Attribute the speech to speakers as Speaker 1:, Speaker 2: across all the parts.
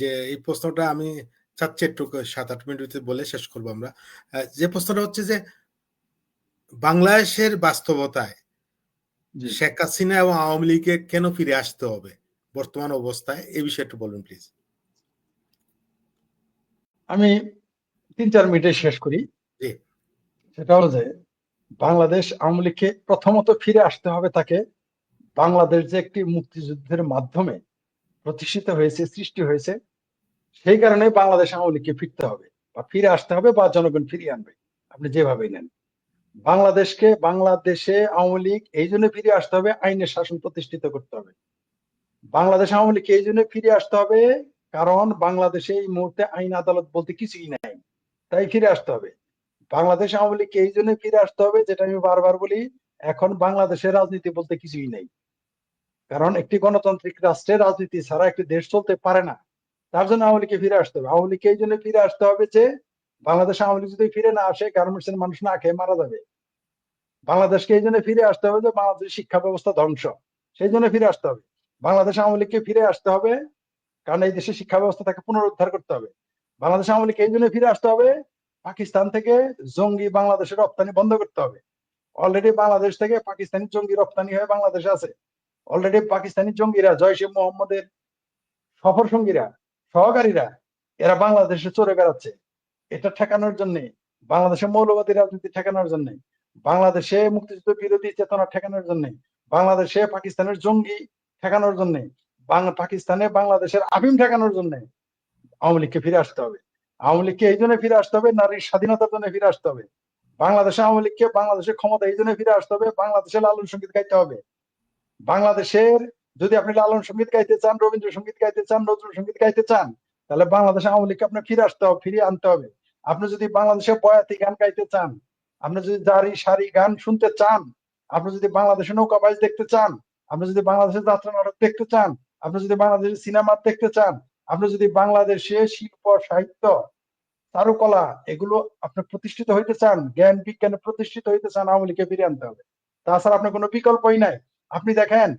Speaker 1: যে এই প্রশ্নটা আমি চাচ্ছি একটু সাত আট মিনিটে বলে শেষ করব আমরা। যে প্রশ্নটা হচ্ছে যে বাংলাদেশের বাস্তবতায় শেখ হাসিনা এবং আওয়ামী লীগে কেন ফিরে আসতে হবে? বর্তমান অবস্থায় এই বিষয়ে একটু বলুন প্লিজ
Speaker 2: আমি তিন চার মিনিটে শেষ করি। সেটা হলো যে বাংলাদেশ আওয়ামী লীগকে প্রথমত ফিরে আসতে হবে তাকে বাংলাদেশ যে একটি মুক্তিযুদ্ধের মাধ্যমে প্রতিষ্ঠিত হয়েছে, সৃষ্টি হয়েছে, সেই কারণে বাংলাদেশ আওয়ামী লীগকে ফিরতে হবে বা ফিরে আসতে হবে বা জনগণ ফিরিয়ে আনবে। আপনি যেভাবেই নেন। বাংলাদেশকে, বাংলাদেশে আওয়ামী লীগ এই জন্য ফিরে আসতে হবে, আইনের শাসন প্রতিষ্ঠিত করতে হবে। বাংলাদেশ আওয়ামী লীগকে এই জন্য ফিরে আসতে হবে কারণ বাংলাদেশে এই মুহূর্তে আইন আদালত বলতে কিছুই নাই। তাই ফিরে আসতে হবে। বাংলাদেশ আওয়ামী লীগকে এই জন্য ফিরে আসতে হবে, যেটা আমি বারবার বলি, এখন বাংলাদেশের রাজনীতি বলতে কিছুই নেই। কারণ একটি গণতান্ত্রিক রাষ্ট্রের রাজনীতি ছাড়া একটি দেশ চলতে পারে না। তার জন্য আওয়ামী লীগকে ফিরে আসতে হবে। আওয়ামী লীগকে এই জন্য ফিরে আসতে হবে যে, বাংলাদেশ আওয়ামী লীগ যদি ফিরে না আসে গার্মেন্টসের মানুষ না খেয়ে মারা যাবে। বাংলাদেশকে এই জন্য ফিরে আসতে হবে যে, বাংলাদেশের শিক্ষা ব্যবস্থা ধ্বংস। সেই জন্য ফিরে আসতে হবে। বাংলাদেশ আওয়ামী লীগকে ফিরে আসতে হবে কারণ এই দেশের শিক্ষা ব্যবস্থা তাকে পুনরুদ্ধার করতে হবে। বাংলাদেশ আওয়ামী লীগকে এই জন্য ফিরে আসতে হবে, পাকিস্তান থেকে জঙ্গি বাংলাদেশের রপ্তানি বন্ধ করতে হবে। অলরেডি বাংলাদেশ থেকে পাকিস্তানি জঙ্গি রপ্তানি হয়ে বাংলাদেশে আছে। অলরেডি পাকিস্তানি জঙ্গিরা জয়শে মোহাম্মদের সফর সঙ্গীরা, সহকারীরা, এরা বাংলাদেশে চড়ে বেড়াচ্ছে। এটা ঠেকানোর জন্য, বাংলাদেশে মৌলবাদী রাজনীতি ঠেকানোর জন্য, বাংলাদেশে মুক্তিযুদ্ধ বিরোধী চেতনা ঠেকানোর জন্য, বাংলাদেশে পাকিস্তানের জঙ্গি ঠেকানোর জন্য পাকিস্তানে বাংলাদেশের আফিম ঠেকানোর জন্য আওয়ামী লীগকে ফিরে আসতে হবে। আওয়ামী লীগকে এই জন্য ফিরে আসতে হবে, নারীর স্বাধীনতার জন্য ফিরে আসতে হবে। বাংলাদেশে আওয়ামী লীগকে বাংলাদেশের ক্ষমতা এই জন্য ফিরে আসতে হবে, বাংলাদেশে লালন সংগীত গাইতে হবে। বাংলাদেশের যদি আপনি লালন সংগীত গাইতে চান রবীন্দ্রসঙ্গীত গাইতে চান, নজরুল গাইতে চান, তাহলে বাংলাদেশে আওয়ামী লীগকে আপনার ফিরে আসতে হবে, ফিরিয়ে আনতে হবে। আপনি যদি বাংলাদেশে বয়াতি গান গাইতে চান, আপনি যদি জারি সারি গান শুনতে চান, আপনি যদি বাংলাদেশে নৌকাবাজ দেখতে চান, আপনি যদি বাংলাদেশের যাত্রা নাটক দেখতে চান, আপনি যদি বাংলাদেশের সিনেমা দেখতে চান, আপনি যদি বাংলাদেশে শিল্প, সাহিত্য, চারুকলা এগুলো আপনি প্রতিষ্ঠিত হইতে চান, জ্ঞান বিজ্ঞানে প্রতিষ্ঠিত হইতে চান, আওয়ামী লীগকে ফিরে আনতে হবে। তাছাড়া আপনার কোনো বিকল্পই নাই। আপনি দেখেন,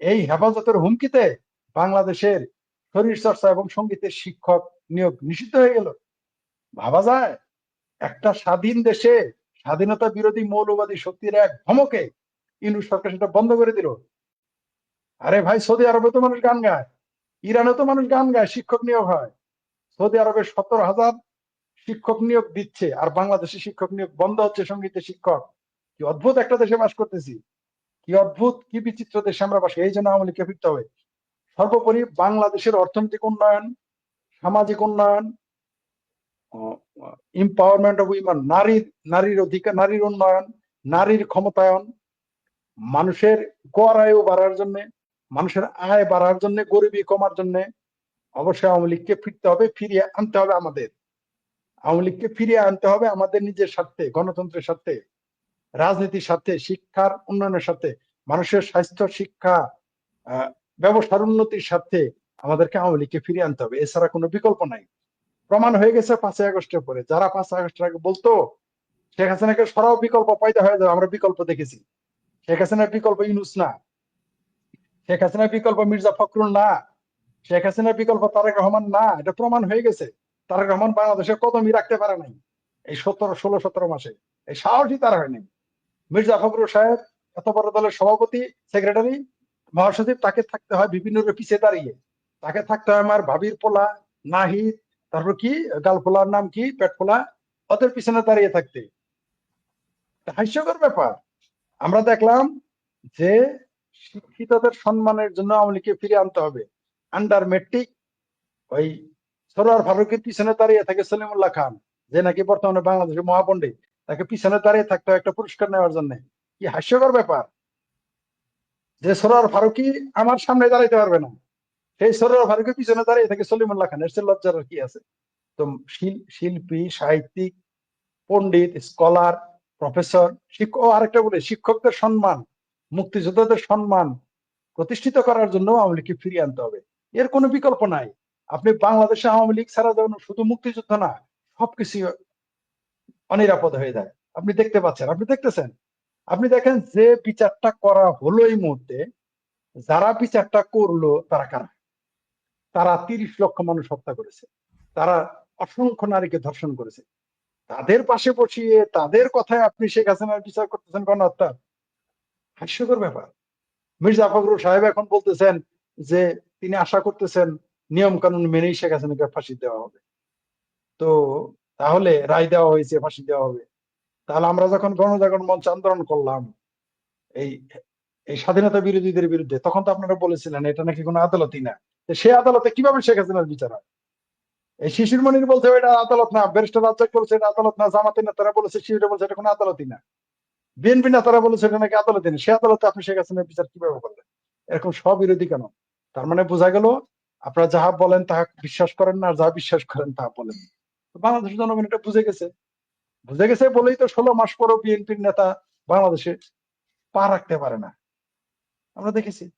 Speaker 2: এই হেফাজতের হুমকিতে বাংলাদেশের শরীর চর্চা এবং সঙ্গীতের শিক্ষক নিয়োগ নিষিদ্ধ হয়ে গেল। ভাবা যায়, একটা স্বাধীন দেশে স্বাধীনতা বিরোধী মৌলবাদী শক্তির এক ধমকে ইউনুস সরকার সেটা বন্ধ করে দিল। আরে ভাই, সৌদি আরবে তো মানুষ গান গায় ইরানে তো মানুষ গান গায়, শিক্ষক নিয়োগ হয়। সৌদি আরবে সত্তর হাজার শিক্ষক নিয়োগ দিচ্ছে, আর বাংলাদেশে শিক্ষক নিয়োগ বন্ধ হচ্ছে সঙ্গীতের শিক্ষক। কি অদ্ভুত একটা দেশে বাস করতেছি। কি অদ্ভুত, কি বিচিত্র দেশে আমরা বাসি এই জন্য আওয়ামী লীগকে ফিরতে হবে। সর্বোপরি বাংলাদেশের অর্থনৈতিক উন্নয়ন, সামাজিক উন্নয়ন এম্পাওয়ারমেন্ট অফ উইমেন নারীর নারীর অধিকার, নারীর উন্নয়ন, নারীর ক্ষমতায়ন, মানুষের গড় আয়ু বাড়ার জন্য, মানুষের আয় বাড়ার জন্য, গরিবি কমার জন্য অবশ্যই আওয়ামী লীগকে ফিরতে হবে, ফিরিয়ে আনতে হবে আমাদের। আওয়ামী লীগকে ফিরিয়ে আনতে হবে আমাদের নিজের স্বার্থে, গণতন্ত্রের স্বার্থে। রাজনীতির সাথে, শিক্ষার উন্নয়নের সাথে, মানুষের স্বাস্থ্য, শিক্ষা ব্যবস্থার উন্নতির স্বার্থে আমাদেরকে আওয়ামী লীগকে ফিরিয়ে আনতে হবে। এছাড়া কোনো বিকল্প নাই। প্রমাণ হয়ে গেছে পাঁচই আগস্টের পরে যারা পাঁচই আগস্টের আগে বলতো, শেখ হাসিনাকে সরাও বিকল্প পয়দা হয়ে যাবে, আমরা বিকল্প দেখেছি। শেখ হাসিনার বিকল্প ইউনুস না। শেখ হাসিনার বিকল্প মির্জা ফখরুল না। শেখ হাসিনার বিকল্প তারেক রহমান না। এটা প্রমাণ হয়ে গেছে। তারেক রহমান বাংলাদেশের কদমই রাখতে পারে নাই। এই সতেরো, ষোলো, সতেরো মাসে। এই সাহসই তারা হয়নি। মির্জা ফখরুল সাহেব, এত বড় দলের সভাপতি সেক্রেটারি মহাসচিব, তাকে থাকতে হয় বিভিন্ন পিছিয়ে দাঁড়িয়ে। তাকে থাকতে হয় আমার ভাবির পোলা, নাহিদ, তারপর কি গালফোলার নাম কি পেটফোলা ওদের পিছনে দাঁড়িয়ে থাকতে। হাস্যকর ব্যাপার। আমরা দেখলাম যে শিক্ষিতদের সম্মানের জন্য আওয়ামী ফিরে আনতে হবে। আন্ডার মেট্রিক ওই সরোয়ার ফারুকের পিছনে দাঁড়িয়ে থাকে সলিমুল্লাহ খান, যে নাকি বর্তমানে বাংলাদেশের মহাপণ্ডিত। তাকে পিছনে দাঁড়িয়ে থাকতে হয় একটা পুরস্কার নেওয়ার জন্য। কি হাস্যকর ব্যাপার। যে সরোয়ার ফারুকি আমার সামনে দাঁড়াইতে পারবে না। সেই সরোয়ার ফারুকের পিছনে দাঁড়িয়ে থাকে সলিমুল্লাহ খান এর লজ্জার কি আছে? তো শিল্পী, সাহিত্যিক, পণ্ডিত, স্কলার, প্রফেসর, শিক্ষক আরেকটা বলে, শিক্ষকদের সম্মান, মুক্তিযোদ্ধাদের সম্মান প্রতিষ্ঠিত করার জন্য আওয়ামী লীগকে ফিরিয়ে আনতে হবে। এর কোনো বিকল্প নাই। আপনি বাংলাদেশে আওয়ামী লীগ ছাড়া যেমন শুধু মুক্তিযুদ্ধ না সবকিছু অনিরাপদ হয়ে যায়। আপনি দেখতে পাচ্ছেন, আপনি দেখতেছেন? আপনি দেখেন যে বিচারটা করা হলো এই মুহূর্তে, যারা বিচারটা করল তারা কারা? তারা তিরিশ লক্ষ মানুষ হত্যা করেছে। তারা অসংখ্য নারীকে ধর্ষণ করেছে। তাদের পাশে বসিয়ে, তাদের কথায় আপনি শেখ হাসিনার বিচার করতেছেন গণহত্যা? হাস্যকর ব্যাপার। মির্জা ফখরুল সাহেব এখন বলতেছেন যে তিনি আশা করতেছেন নিয়ম কানুন মেনেই শেখ হাসিনাকে ফাঁসি দেওয়া হবে। তো তাহলে রায় দেওয়া হয়েছে, ফাঁসি দেওয়া হবে। তাহলে আমরা যখন গণজাগরণ মঞ্চ আন্দোলন করলাম, এই এই স্বাধীনতা বিরোধীদের বিরুদ্ধে, তখন তো আপনারা বলেছিলেন, এটা নাকি কোনো আদালতই না। সে আদালতে কীভাবে শেখ হাসিনার বিচার হয়? এই শিশির মনির বলছে, এটা আদালত না, ব্যারিস্টার রাজ্জাক বলছে, এটা আদালত না জামাতের নেতারা বলেছে, শিবিরে বলছে, এটা কোনো আদালতই না। বিএনপি নেতারা বলেছে, এটা নাকি আদালতই না। সে আদালতে আপনি শেখ হাসিনার বিচার কীভাবে করলেন? এরকম স্ববিরোধী কেন? তার মানে বোঝা গেল, আপনারা যাহা বলেন, তাহা বিশ্বাস করেন না, আর যাহা বিশ্বাস করেন, তাহা বলেন বাংলাদেশের জনগণ এটা বুঝে গেছে। বুঝে গেছে বলেই তো ষোলো মাস পরও বিএনপির নেতা বাংলাদেশে পা রাখতে পারে না। আমরা দেখেছি।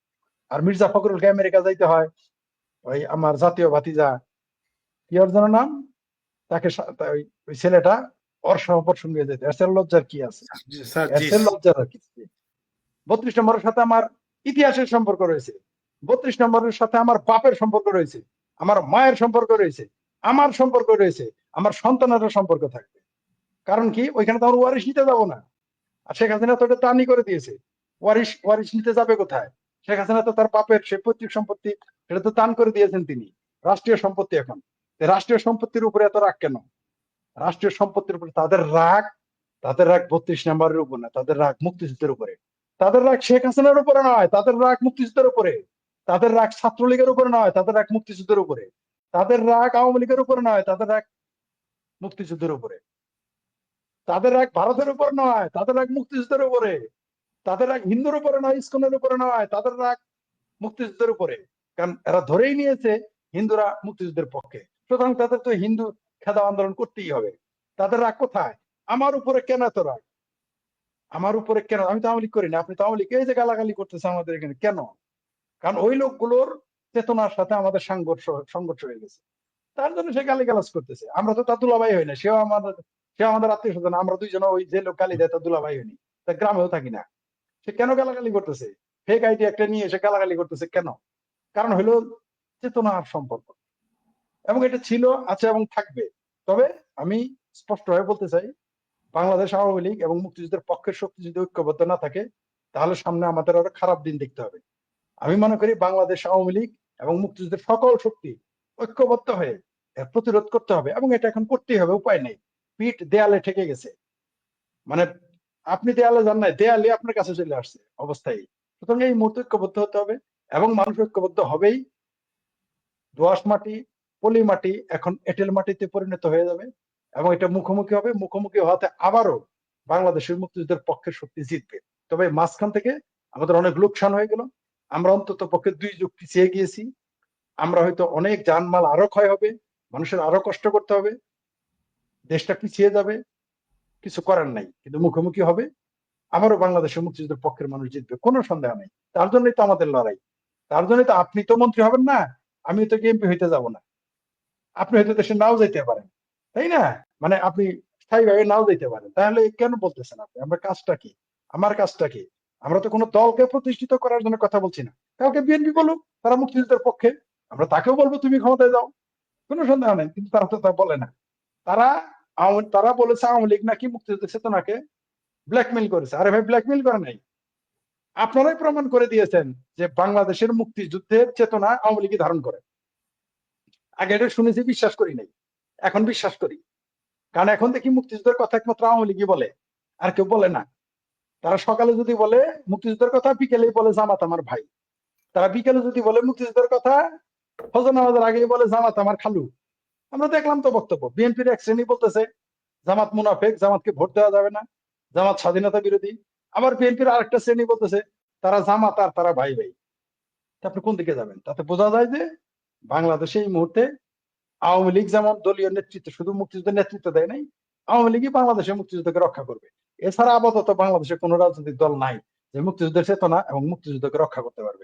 Speaker 2: আর মির্জা ফখরুলকে আমেরিকা যাইতে হয় ওই আমার জাতীয় ভাতিজা। কি ওর যেন নাম? তাকে ওই- ছেলেটা ওর সহপর সঙ্গে যেতে এর লজ্জার কি আছে? লজ্জার নেই। বত্রিশ নম্বরের সাথে আমার ইতিহাসের সম্পর্ক রয়েছে। বত্রিশ নম্বরের সাথে আমার বাপের সম্পর্ক রয়েছে। আমার মায়ের সম্পর্ক রয়েছে। আমার সম্পর্ক রয়েছে। আমার সন্তানেরও সম্পর্ক থাকবে। কারণ কি? ওইখানে তো আমার ওয়ারিশ নিতে যাব না। আর শেখ হাসিনা তো দানি করে দিয়েছে। ওয়ারিশ ওয়ারিশ নিতে যাবে কোথায়? শেখ হাসিনা তো তার বাপের সে পৈতৃক সম্পত্তি, সেটা তো দান করে দিয়েছেন তিনি। রাষ্ট্রীয় সম্পত্তি এখন। রাষ্ট্রীয় সম্পত্তির উপরে এত রাগ কেন? রাষ্ট্রীয় সম্পত্তির উপরে তাদের রাগ তাদের রাগ বত্রিশ নম্বরের উপর না, তাদের রাগ মুক্তিযুদ্ধের উপরে। তাদের রাগ শেখ হাসিনার উপরে নয়, তাদের রাগ মুক্তিযুদ্ধের উপরে। তাদের রাগ ছাত্রলীগের উপরে নয়, তাদের রাগ মুক্তিযুদ্ধের উপরে। তাদের রাগ আওয়ামী লীগের উপরে নয়, তাদের রাগ মুক্তিযুদ্ধের উপরে। তাদের রাগ ভারতের উপর নয়, তাদের রাগ মুক্তিযুদ্ধের উপরে। তাদের রাগ হিন্দুর উপরে নয়, ইস্কনের উপরে নয়, তাদের রাগ মুক্তিযুদ্ধের উপরে। কারণ এরা ধরেই নিয়েছে হিন্দুরা মুক্তিযুদ্ধের পক্ষে। সুতরাং তাদের তো হিন্দু খেদা আন্দোলন করতেই হবে। তাদের রাগ কোথায়? আমার উপরে কেন এত রাগ? আমার উপরে কেন? আমি তো আওয়ামী করি না। আপনি তো আওয়ামী লীগ এই যে গালাগালি করতেছে আমাদের এখানে, কেন? কারণ ওই লোকগুলোর চেতনার সাথে আমাদের সংঘর্ষ সংঘর্ষ হয়ে গেছে। তার জন্য সে গালি গালাজ করতেছে। আমরা তো তার দুলাভাই হই না, সেও আমাদের সে আমাদের আত্মীয় স্বজন আমরা দুইজন ওই যে লোক গালি দেয় তার দুলাভাই হইনি তা গ্রামেও থাকি না। সে কেন গালাগালি করতেছে? ফেক আইডি একটা নিয়ে এসে গালাগালি করতেছে কেন? কারণ হলো চেতনার সম্পর্ক। এবং এটা ছিল, আছে এবং থাকবে। তবে আমি স্পষ্ট হয়ে বলতে চাই, বাংলাদেশ আওয়ামী লীগ এবং মুক্তিযুদ্ধের পক্ষের শক্তি যদি ঐক্যবদ্ধ না থাকে, তাহলে সামনে আমাদের আরও খারাপ দিন দেখতে হবে। আমি মনে করি বাংলাদেশ আওয়ামী লীগ এবং মুক্তিযুদ্ধের সকল শক্তি ঐক্যবদ্ধ হয়ে প্রতিরোধ করতে হবে এবং এটা এখন করতেই হবে, উপায় নেই। পিঠ দেয়ালে ঠেকে গেছে। মানে আপনি দেয়ালে যান নাই দেয়ালে আপনার কাছে চলে আসছে অবস্থায়। সুতরাং এই মুহূর্তে ঐক্যবদ্ধ হতে হবে এবং মানুষ ঐক্যবদ্ধ হবেই। দোয়াশ মাটি, পলি মাটি এখন এঁটেল মাটিতে পরিণত হয়ে যাবে এবং এটা মুখোমুখি হবে। মুখোমুখি হওয়াতে আবারও বাংলাদেশের মুক্তিযুদ্ধের পক্ষে শক্তি জিতবে। তবে মাঝখান থেকে আমাদের অনেক লোকসান হয়ে গেল। আমরা অন্তত পক্ষে দুই যুগ পিছিয়ে গিয়েছি। আমরা হয়তো অনেক জানমাল আরও ক্ষয় হবে, মানুষের আরও কষ্ট করতে হবে, দেশটা পিছিয়ে যাবে, কিছু করার নাই, কিন্তু মুখোমুখি হবে, আমারও বাংলাদেশের মুক্তিযুদ্ধের পক্ষের মানুষ জিতবে, কোনো সন্দেহ নেই। তার জন্যই তো আমাদের লড়াই, তার জন্যই তো আপনি তো মন্ত্রী হবেন না, আমি তো এমপি হইতে যাব না। আপনি হয়তো দেশে নাও যেতে পারেন, তাই না? মানে আপনি স্থায়ীভাবে নাও যেতে পারেন, তাহলে কেন বলতেছেন আপনি? আমার কাজটা কি? আমার কাজটা কি? আমরা তো কোনো দলকে প্রতিষ্ঠিত করার জন্য কথা বলছি না। কাউকে বিএনপি বলুক, তারা মুক্তিযুদ্ধের পক্ষে। আমরা তাকেও বলব, তুমি ক্ষমতায় যাও। কোনো সন্দেহ নেই, কিন্তু তারা তো তা বলে না। তারা তারা বলেছে আওয়ামী লীগ নাকি মুক্তিযুদ্ধের চেতনাকে ব্ল্যাকমেল করেছে। আরে ভাই ব্ল্যাকমেল করে নাই। আপনারাই প্রমাণ করে দিয়েছেন যে বাংলাদেশের মুক্তিযুদ্ধের চেতনা আওয়ামী লীগই ধারণ করে। আগে এটা শুনেছি, বিশ্বাস করি নাই। এখন বিশ্বাস করি। কারণ এখন দেখি মুক্তিযুদ্ধের কথা একমাত্র আওয়ামী লীগই বলে, আর কেউ বলে না। তারা সকালে যদি বলে মুক্তিযুদ্ধের কথা, বিকেলেই বলে জামাত আমার ভাই। তারা বিকেলে যদি বলে মুক্তিযুদ্ধের কথা ফজর নামাজের আগেই বলে, জামাত আমার খালু। আমরা দেখলাম তো বক্তব্য। বিএনপির এক শ্রেণি বলতেছে, জামাত মুনাফেক, জামাতকে ভোট দেওয়া যাবে না, জামাত স্বাধীনতা বিরোধী। আবার বিএনপির আরেকটা শ্রেণি বলতেছে, তারা জামাত আর তারা ভাই ভাই। আপনি কোন দিকে যাবেন? তাতে বোঝা যায় যে বাংলাদেশে এই মুহূর্তে আওয়ামী লীগ যেমন দলীয় নেতৃত্ব, শুধু মুক্তিযুদ্ধের নেতৃত্ব দেয় নাই, আওয়ামী লীগই বাংলাদেশের মুক্তিযুদ্ধকে রক্ষা করবে। এছাড়া আপাতত বাংলাদেশে কোনো রাজনৈতিক দল নাই যে মুক্তিযুদ্ধের চেতনা এবং মুক্তিযুদ্ধকে রক্ষা করতে পারবে।